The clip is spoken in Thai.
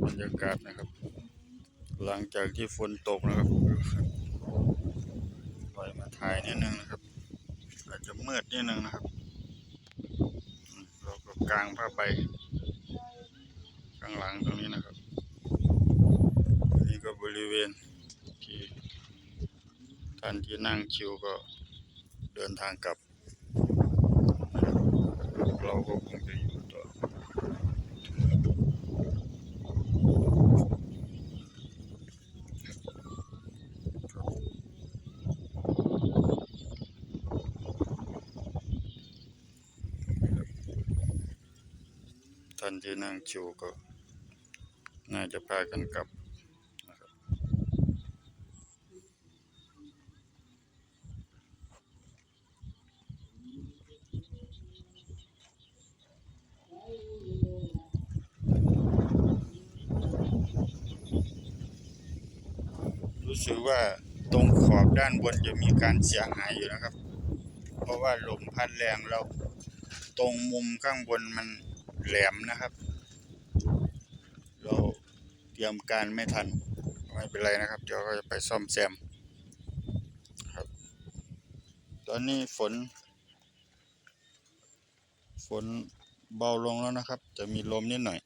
บรรยากาศนะครับ หลังจากที่ฝนตกนะครับปล่อยมาถ่ายนิดนึงนะครับ อาจจะมืดนิดนึงนะครับ เราก็กางผ้าใบ ข้างหลังตรงนี้นะครับ นี่ก็บริเวณที่ท่านที่นั่งชิวก็เดินทางกลับ เราก็คงจะอยู่ต่อ ท่านที่นั่งชิวก็ น่าจะพากันกลับรู้สึกว่าตรงขอบด้านบนจะมีการเสียหายอยู่นะครับ เพราะว่าลมพัดแรงแล้ว ตรงมุมข้างบนมัน แหลมนะครับ เราเตรียมการไม่ทัน ไม่เป็นไรนะครับ เดี๋ยวก็จะไปซ่อมแซมครับ ตอนนี้ฝน ฝนเบาลงแล้วนะครับ จะมีลมนิดหน่อย